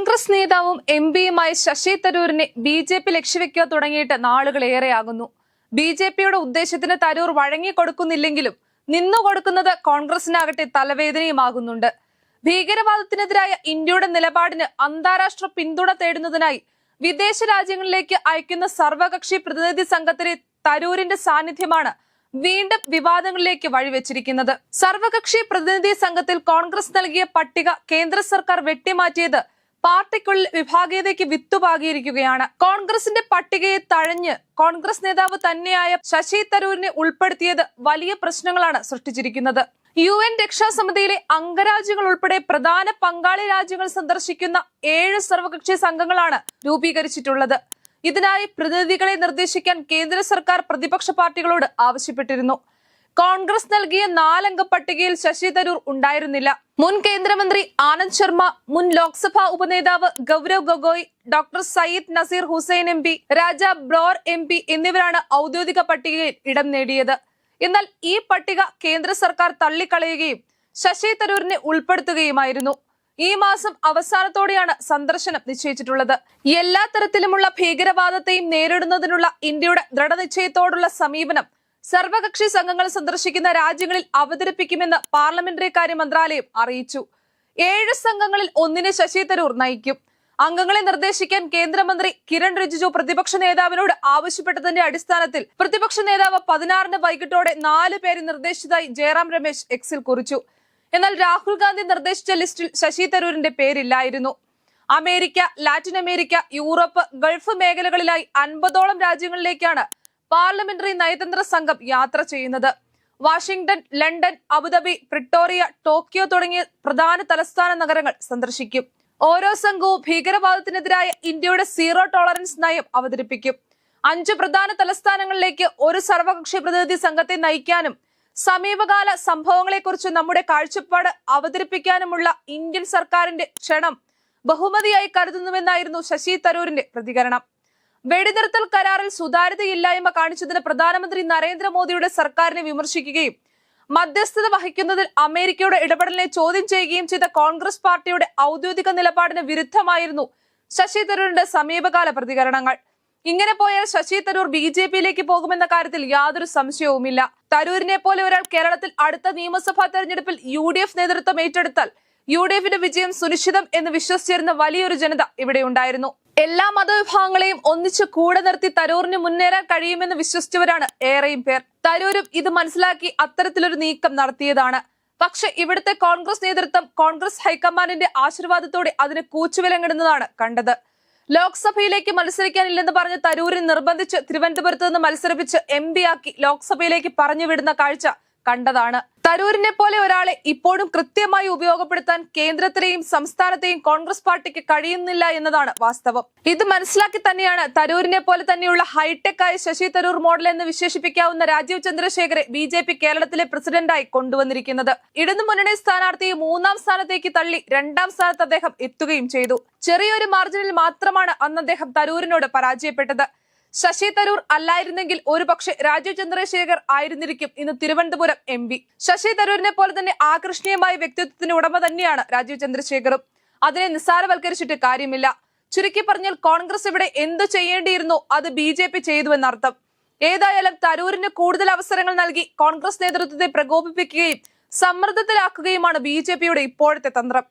കോൺഗ്രസ് നേതാവും എം പിയുമായ ശശി തരൂരിനെ B J P ലക്ഷ്യവെക്കുക തുടങ്ങിയിട്ട് നാളുകളേറെയാകുന്നു. ബി ജെ പിയുടെ ഉദ്ദേശത്തിന് തരൂർ വഴങ്ങിക്കൊടുക്കുന്നില്ലെങ്കിലും നിന്നുകൊടുക്കുന്നത് കോൺഗ്രസിനാകട്ടെ തലവേദനയുമാകുന്നുണ്ട്. ഭീകരവാദത്തിനെതിരായ ഇന്ത്യയുടെ നിലപാടിന് അന്താരാഷ്ട്ര പിന്തുണ തേടുന്നതിനായി വിദേശ രാജ്യങ്ങളിലേക്ക് അയക്കുന്ന സർവകക്ഷി പ്രതിനിധി സംഘത്തിലെ തരൂരിന്റെ സാന്നിധ്യമാണ് വീണ്ടും വിവാദങ്ങളിലേക്ക് വഴിവെച്ചിരിക്കുന്നത്. സർവകക്ഷി പ്രതിനിധി സംഘത്തിൽ കോൺഗ്രസ് നൽകിയ പട്ടിക കേന്ദ്ര സർക്കാർ വെട്ടിമാറ്റിയത് പാർട്ടിക്കുള്ളിൽ വിഭാഗീയതയ്ക്ക് വിത്തുപാകിയിരിക്കുകയാണ്. കോൺഗ്രസിന്റെ പട്ടികയെ തഴഞ്ഞ് കോൺഗ്രസ് നേതാവ് തന്നെയായ ശശി തരൂരിനെ ഉൾപ്പെടുത്തിയത് വലിയ പ്രശ്നങ്ങളാണ് സൃഷ്ടിച്ചിരിക്കുന്നത്. യു എൻ രക്ഷാസമിതിയിലെ അംഗരാജ്യങ്ങൾ ഉൾപ്പെടെ പ്രധാന പങ്കാളി രാജ്യങ്ങൾ സന്ദർശിക്കുന്ന ഏഴ് സർവകക്ഷി സംഘങ്ങളാണ് രൂപീകരിച്ചിട്ടുള്ളത്. ഇതിനായി പ്രതിനിധികളെ നിർദ്ദേശിക്കാൻ കേന്ദ്ര സർക്കാർ പ്രതിപക്ഷ പാർട്ടികളോട് ആവശ്യപ്പെട്ടിരുന്നു. കോൺഗ്രസ് നൽകിയ നാലംഗ പട്ടികയിൽ ശശി തരൂർ ഉണ്ടായിരുന്നില്ല. മുൻ കേന്ദ്രമന്ത്രി ആനന്ദ് ശർമ്മ മുൻ Lok Sabha ഉപനേതാവ് Gaurav Gogoi doctor Syed Naseer Hussain M P Raja Brar M P എന്നിവരാണ് ഔദ്യോഗിക പട്ടികയിൽ ഇടം നേടിയത്. എന്നാൽ ഈ പട്ടിക കേന്ദ്ര സർക്കാർ തള്ളിക്കളയുകയും ശശി തരൂരിനെ ഉൾപ്പെടുത്തുകയുമായിരുന്നു. ഈ മാസം അവസാനത്തോടെയാണ് സന്ദർശനം നിശ്ചയിച്ചിട്ടുള്ളത്. എല്ലാ തരത്തിലുമുള്ള ഭീകരവാദത്തെയും നേരിടുന്നതിനുള്ള ഇന്ത്യയുടെ ദൃഢനിശ്ചയത്തോടുള്ള സമീപനം സർവകക്ഷി സംഘങ്ങൾ സന്ദർശിക്കുന്ന രാജ്യങ്ങളിൽ അവതരിപ്പിക്കുമെന്ന് പാർലമെന്ററി കാര്യ മന്ത്രാലയം അറിയിച്ചു. ഏഴ് സംഘങ്ങളിൽ ഒന്നിന് ശശി തരൂർ നയിക്കും. അംഗങ്ങളെ നിർദ്ദേശിക്കാൻ കേന്ദ്രമന്ത്രി കിരൺ റിജിജു പ്രതിപക്ഷ നേതാവിനോട് ആവശ്യപ്പെട്ടതിന്റെ അടിസ്ഥാനത്തിൽ പ്രതിപക്ഷ നേതാവ് പതിനാറിന് വൈകിട്ടോടെ നാല് പേരെ നിർദ്ദേശിച്ചതായി ജയറാം രമേശ് എക്സിൽ കുറിച്ചു. എന്നാൽ രാഹുൽ ഗാന്ധി നിർദ്ദേശിച്ച ലിസ്റ്റിൽ ശശി തരൂരിന്റെ പേരില്ലായിരുന്നു. America Latin America Europe Gulf മേഖലകളിലായി അൻപതോളം രാജ്യങ്ങളിലേക്കാണ് പാർലമെന്ററി നയതന്ത്ര സംഘം യാത്ര ചെയ്യുന്നത്. Washington London Abu Dhabi Pretoria Tokyo തുടങ്ങിയ പ്രധാന തലസ്ഥാന നഗരങ്ങൾ സന്ദർശിക്കും. ഓരോ സംഘവും ഭീകരവാദത്തിനെതിരായ ഇന്ത്യയുടെ സീറോ ടോളറൻസ് നയം അവതരിപ്പിക്കും. അഞ്ച് പ്രധാന തലസ്ഥാനങ്ങളിലേക്ക് ഒരു സർവകക്ഷി പ്രതിനിധി സംഘത്തെ നയിക്കാനും സമീപകാല സംഭവങ്ങളെക്കുറിച്ച് നമ്മുടെ കാഴ്ചപ്പാട് അവതരിപ്പിക്കാനുമുള്ള ഇന്ത്യൻ സർക്കാരിന്റെ ക്ഷണം ബഹുമതിയായി കരുതുന്നുവെന്നായിരുന്നു ശശി തരൂരിന്റെ പ്രതികരണം. വെടിനിർത്തൽ കരാറിൽ സുതാര്യതയില്ലായ്മ കാണിച്ചതിന് പ്രധാനമന്ത്രി നരേന്ദ്രമോദിയുടെ സർക്കാരിനെ വിമർശിക്കുകയും മധ്യസ്ഥത വഹിക്കുന്നതിൽ അമേരിക്കയുടെ ഇടപെടലിനെ ചോദ്യം ചെയ്യുകയും ചെയ്ത കോൺഗ്രസ് പാർട്ടിയുടെ ഔദ്യോഗിക നിലപാടിന് വിരുദ്ധമായിരുന്നു ശശി തരൂരിന്റെ സമീപകാല പ്രതികരണങ്ങൾ. ഇങ്ങനെ പോയാൽ ശശി തരൂർ ബി ജെ പിയിലേക്ക് പോകുമെന്ന കാര്യത്തിൽ യാതൊരു സംശയവുമില്ല. തരൂരിനെ പോലെ ഒരാൾ കേരളത്തിൽ അടുത്ത നിയമസഭാ തെരഞ്ഞെടുപ്പിൽ യു ഡി എഫ് നേതൃത്വം ഏറ്റെടുത്താൽ യു ഡി എഫിന്റെ വിജയം സുനിശ്ചിതം എന്ന് വിശ്വസിച്ചിരുന്ന വലിയൊരു ജനത ഇവിടെ ഉണ്ടായിരുന്നു. എല്ലാ മതവിഭാഗങ്ങളെയും ഒന്നിച്ച് കൂടെ നിർത്തി തരൂറിന് മുന്നേറാൻ കഴിയുമെന്ന് വിശ്വസിച്ചവരാണ് ഏറെയും പേർ. തരൂരും ഇത് മനസ്സിലാക്കി അത്തരത്തിലൊരു നീക്കം നടത്തിയതാണ്. പക്ഷെ ഇവിടുത്തെ കോൺഗ്രസ് നേതൃത്വം കോൺഗ്രസ് ഹൈക്കമാൻഡിന്റെ ആശീർവാദത്തോടെ അതിന് കൂച്ചുവിലങ്ങിടുന്നതാണ് കണ്ടത്. ലോക്സഭയിലേക്ക് മത്സരിക്കാനില്ലെന്ന് പറഞ്ഞ് തരൂരിനെ നിർബന്ധിച്ച് തിരുവനന്തപുരത്ത് നിന്ന് മത്സരിപ്പിച്ച് എം ആക്കി ലോക്സഭയിലേക്ക് പറഞ്ഞു വിടുന്ന കാഴ്ച കണ്ടതാണ്. തരൂരിനെ പോലെ ഒരാളെ ഇപ്പോഴും കൃത്യമായി ഉപയോഗപ്പെടുത്താൻ കേന്ദ്രത്തിലെയും സംസ്ഥാനത്തെയും കോൺഗ്രസ് പാർട്ടിക്ക് കഴിയുന്നില്ല എന്നതാണ് വാസ്തവം. ഇത് മനസ്സിലാക്കി തന്നെയാണ് തരൂരിനെ പോലെ തന്നെയുള്ള ഹൈടെക് ആയ ശശി തരൂർ മോഡൽ എന്ന് വിശേഷിപ്പിക്കാവുന്ന രാജീവ് ചന്ദ്രശേഖരെ ബി ജെ പി കേരളത്തിലെ പ്രസിഡന്റായി കൊണ്ടുവന്നിരിക്കുന്നത്. ഇടതു മുന്നണി സ്ഥാനാർത്ഥിയെ മൂന്നാം സ്ഥാനത്തേക്ക് തള്ളി രണ്ടാം സ്ഥാനത്ത് അദ്ദേഹം എത്തുകയും ചെയ്തു. ചെറിയൊരു മാർജിനിൽ മാത്രമാണ് അന്ന് അദ്ദേഹം തരൂരിനോട് പരാജയപ്പെട്ടത്. ശശി തരൂർ അല്ലായിരുന്നെങ്കിൽ ഒരുപക്ഷെ രാജീവ് ചന്ദ്രശേഖർ ആയിരുന്നിരിക്കും ഇന്ന് തിരുവനന്തപുരം എം പി. ശശി തരൂരിനെ പോലെ തന്നെ ആകർഷണീയമായ വ്യക്തിത്വത്തിന് ഉടമ തന്നെയാണ് രാജീവ് ചന്ദ്രശേഖറും. അതിനെ നിസ്സാരവൽക്കരിച്ചിട്ട് കാര്യമില്ല. ചുരുക്കി പറഞ്ഞാൽ കോൺഗ്രസ് ഇവിടെ എന്തു ചെയ്യേണ്ടിയിരുന്നോ അത് ബി ജെ പി ചെയ്തുവെന്നർത്ഥം ഏതായാലും തരൂരിന് കൂടുതൽ അവസരങ്ങൾ നൽകി കോൺഗ്രസ് നേതൃത്വത്തെ പ്രകോപിപ്പിക്കുകയും സമ്മർദ്ദത്തിലാക്കുകയുമാണ് ബി ജെ പിയുടെ ഇപ്പോഴത്തെ തന്ത്രം.